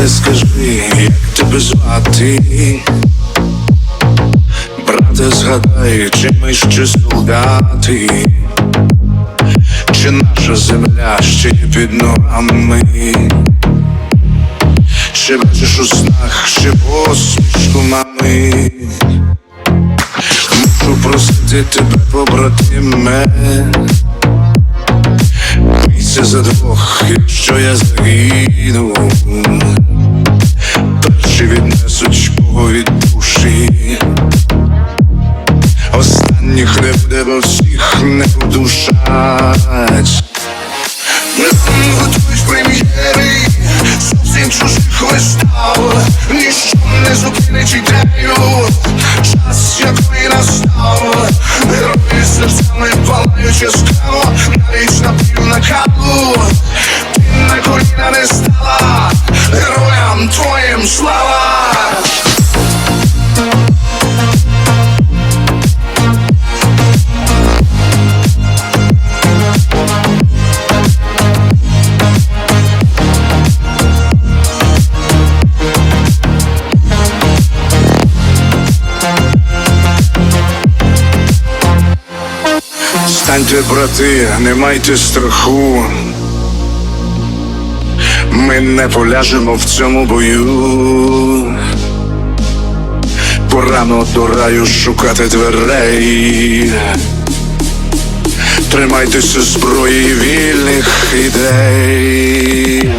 Брате, скажи, як тебе звати? Брате, згадай, чи ми ще солдати? Чи наша земля ще під ногами? Чи бачиш у снах ще посмішку мами? Мушу просити тебе, побратиме Бійся за двох, якщо я загину Перші віднесуть кого від душі. Останніх не буде, бо всіх не удушать Готуєш прем'єри Зовсім чужих вистав. Ніщо не зупинить ідею. Час якої настав. Герої серцями палають яскраво Навіть напів на каву. Ти на коліна не стала Героям твоїм слава Станьте, брати, не майте страху. Ми не поляжемо в цьому бою. Порано до раю шукати дверей. Тримайтеся зброї вільних ідей.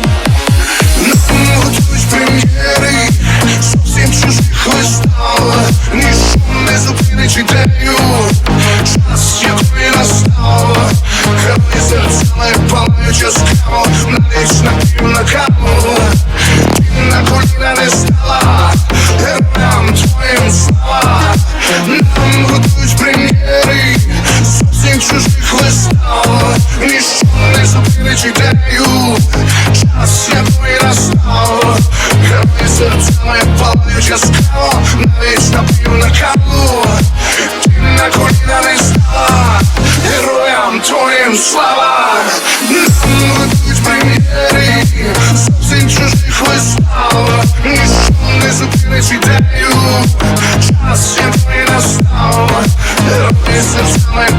Разом готують прем'єри. Зовсім чужих вистав. Ніщо не зупинить ідею. Час якої настав. Граби серцями палають яскраво Навіть напів на каву. Ти на коліна не стала. Героям твоїм слава. Нам готують прем'єри. Зовсім чужих вистав. Ніщо не зупинить ідею. Час якої Jestem sama jak